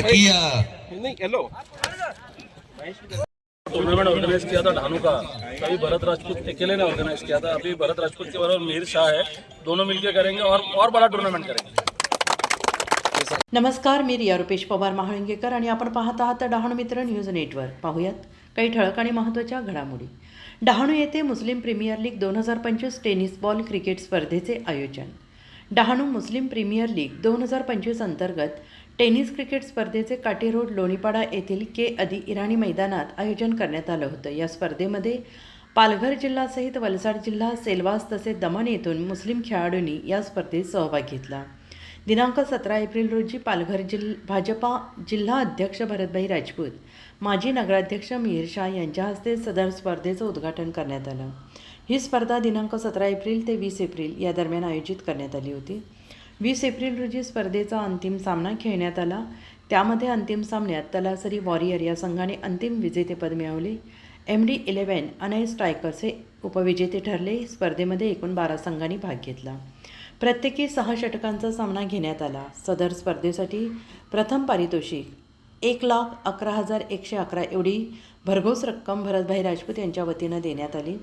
तकिया नहीं hello tournament organise KIA था ढानू का। तभी भरत राजपूत अकेले ने ऑर्गेनाइज किया था। अभी भरत राजपूत के बराबर मिहिर शाह है। दोनों मिलकर करेंगे और और बड़ा टूर्नामेंट करेंगे। नमस्कार मी रिया रुपेश पवार महाळिंगेकर आणि आपण पाहत आहात डहाणू मित्र न्यूज नेटवर्क पाहूयात काही ठळक आणि महत्त्वाच्या घडामोडी. डहाणू येथे मुस्लिम प्रीमियर लीग दोन हजार पंचवीस टेनिस बॉल क्रिकेट स्पर्धेचे आयोजन. डहाणू मुस्लिम प्रीमियर लीग दोन हजार पंचवीस अंतर्गत टेनिस क्रिकेट स्पर्धेचे काठी रोड लोणीपाडा येथील के अदी इराणी मैदानात आयोजन करण्यात आलं होतं. या स्पर्धेमध्ये पालघर जिल्हासहित वलसाड जिल्हा सेलवास तसेच दमण येथून मुस्लिम खेळाडूंनी या स्पर्धेत सहभाग घेतला. दिनांक सतरा एप्रिल रोजी पालघर जिल भाजपा जिल्हा अध्यक्ष भरतभाई राजपूत माजी नगराध्यक्ष मिहीर शाह यांच्या हस्ते सदर स्पर्धेचं उद्घाटन करण्यात आलं. ही स्पर्धा दिनांक सतरा एप्रिल ते वीस एप्रिल या दरम्यान आयोजित करण्यात आली होती. वीस एप्रिल रोजी स्पर्धेचा अंतिम सामना खेळण्यात आला. त्यामध्ये अंतिम सामन्यात तलासरी वॉरियर या संघाने अंतिम विजेतेपद मिळवले. M D eleven Anay strikers हे उपविजेते ठरले. स्पर्धेमध्ये एकूण बारा संघांनी भाग घेतला. प्रत्येकी सहा षटकांचा सामना घेण्यात आला. सदर स्पर्धेसाठी प्रथम पारितोषिक एक लाख अकरा हजार एकशे अकरा एवढी भरघोस रक्कम भरतभाई राजपूत यांच्या वतीनं देण्यात आली.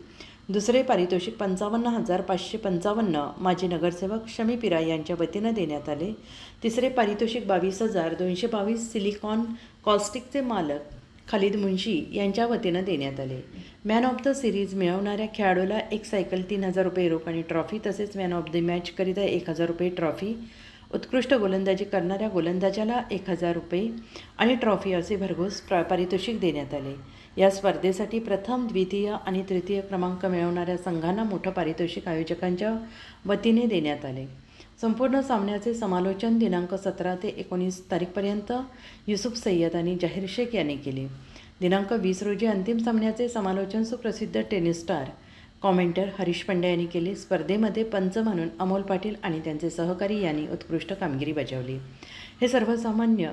दुसरे पारितोषिक पंचावन्न हजार पाचशे पंचावन्न माजी नगरसेवक शमी पिरा यांच्या वतीनं देण्यात आले. तिसरे पारितोषिक बावीस हजार दोनशे बावीस सिलिकॉन कॉस्टिकचे मालक खालिद मुंशी यांच्या वतीनं देण्यात आले. मॅन ऑफ द सिरीज मिळवणाऱ्या खेळाडूला एक सायकल तीन हजार रुपये रोख आणि ट्रॉफी तसेच मॅन ऑफ द मॅचकरिता एक हजार रुपये ट्रॉफी उत्कृष्ट गोलंदाजी करणाऱ्या गोलंदाजाला एक हजार रुपये आणि ट्रॉफी असे भरघोस पारितोषिक देण्यात आले. या स्पर्धेसाठी प्रथम द्वितीय आणि तृतीय क्रमांक मिळवणाऱ्या संघांना मोठं पारितोषिक आयोजकांच्या वतीने देण्यात आले. संपूर्ण सामन्याचे समालोचन दिनांक सतरा ते एकोणीस तारीखपर्यंत युसुफ सय्यद आणि जाहीर शेख यांनी केले. दिनांक वीस रोजी अंतिम सामन्याचे समालोचन सुप्रसिद्ध tennis star commentator Harish Pandya यांनी केले. स्पर्धेमध्ये पंच म्हणून अमोल पाटील आणि त्यांचे सहकारी यांनी उत्कृष्ट कामगिरी बजावली. हे सर्वसामान्य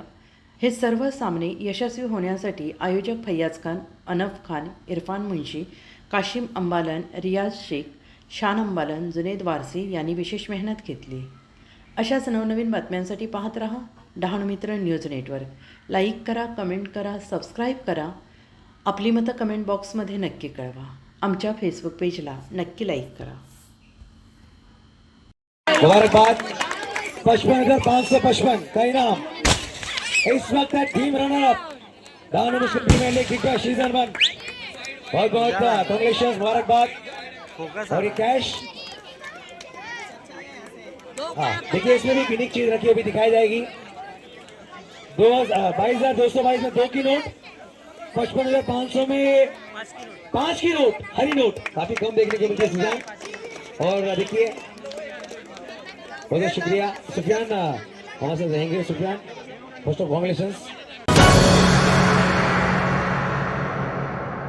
हे सर्व सामने यशस्वी होण्यासाठी आयोजक फैयाज खान अनफ खान इरफान मुंशी काशिम अंबालन रियाज शेख शान अंबालन जुनेद वारसी यांनी विशेष मेहनत घेतली. अशाच नवनवीन बातम्यांसाठी पाहत रहा Dahanu Mitra news network. Like करा कमेंट करा सबस्क्राईब करा. आपली मतं कमेंट बॉक्समध्ये नक्की कळवा. आमच्या फेसबुक पेजला नक्की लाईक करा. मुबारकबाद. पचपन हजार पाँच सौ पचपन. का इनाम इस वक्त है team runner up Danu Muslim premier league kick season one बहुत बहुत कॉन्ग्रेचुलेशन मुबारकबाद। और ये कैश हाँ देखिए इसमें भी यूनिक चीज़ रखी अभी दिखाई जाएगी। दो बाईस हज़ार दो सौ बाईस में दो की नोट। पचपन हज़ार पाँच सौ में पाँच की नोट हरी नोट। काफ़ी कम देखने को मिलते हैं और देखिए बहुत शुक्रिया। सुफियान हमारे साथ रहेंगे सुफियान। Most of congratulations.